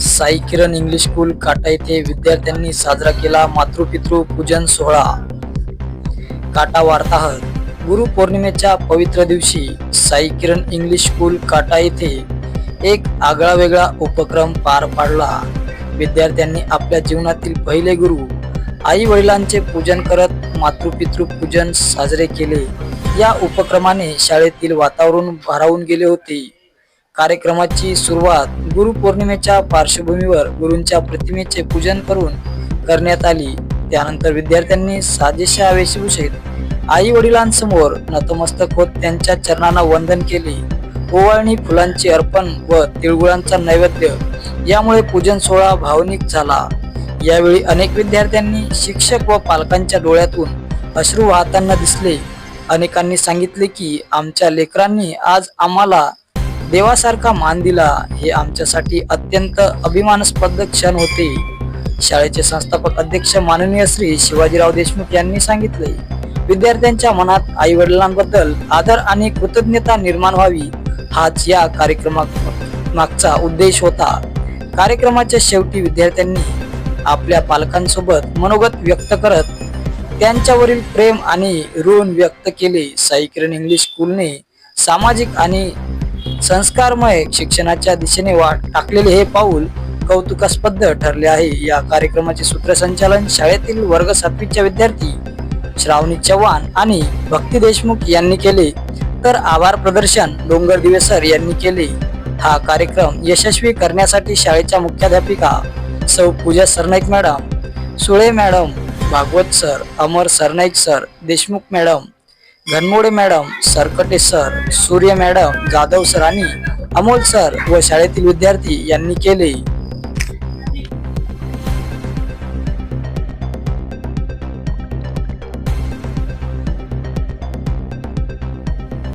साई किरण English school काटा येथे विद्यार्थ्यांनी साजरा केला मातृपितृ पूजन सोहळा. काटा वार्ताहर गुरु पौर्णिमेच्या पवित्र दिवशी साई किरण इंग्लिश स्कूल काटा येथे एक आगळा वेगळा उपक्रम पार पाडला. विद्यार्थ्यांनी आपल्या जीवनातील पहिले गुरु आई वडिलांचे पूजन करत मातृपितृ पूजन साजरे केले. या उपक्रमाने शाळेतील वातावरण भारावून गेले होते. कार्यक्रमाची सुरुवात गुरुपौर्णिमेच्या पार्श्वभूमीवर गुरूंच्या प्रतिमेचे पूजन करून करण्यात आली. त्यानंतर विद्यार्थ्यांनी साजेशा वेशभूषेत आई वडिलांसमोर नतमस्तक होत त्यांच्या चरणांना वंदन केले. ओवाळणी फुलांचे अर्पण व तिळगुळांचा नैवेद्य यामुळे पूजन सोहळा भावनिक झाला. यावेळी अनेक विद्यार्थ्यांनी शिक्षक व पालकांच्या डोळ्यातून अश्रू वाहताना दिसले. अनेकांनी सांगितले की आमच्या लेकरांनी आज आम्हाला देवासारखा मान दिला हे आमच्यासाठी अत्यंत अभिमानास्पद क्षण होते. शाळेचे संस्थापक अध्यक्ष माननीय श्री शिवाजीराव देशमुख यांनी सांगितले विद्यार्थ्यांच्या मनात आई वडिलांबद्दल आदर आणि कृतज्ञता निर्माण व्हावी हाच या कार्यक्रमा मागचा उद्देश होता. कार्यक्रमाच्या शेवटी विद्यार्थ्यांनी आपल्या पालकांसोबत मनोगत व्यक्त करत त्यांच्यावरील प्रेम आणि ऋण व्यक्त केले. साई किरण इंग्लिश स्कूलने सामाजिक आणि संस्कारमय शिक्षणाच्या दिशेने वाट टाकलेले हे पाऊल कौतुकास्पद ठरले आहे. या कार्यक्रमाचे सूत्रसंचालन शाळेतील वर्ग सातवीच्या विद्यार्थी श्रावणी चव्हाण आणि भक्ती देशमुख यांनी केले. तर आभार प्रदर्शन डोंगर दिवेसर यांनी केले. हा कार्यक्रम यशस्वी करण्यासाठी शाळेच्या मुख्याध्यापिका सौ Puja Sarnaik madam Sule madam Bhagwat sir Amar Sarnaik sir Deshmukh madam Ghanmode madam Sarkate sir Surya madam Jadhav sir आणि अमोल सर व शाळेतील विद्यार्थी यांनी केले.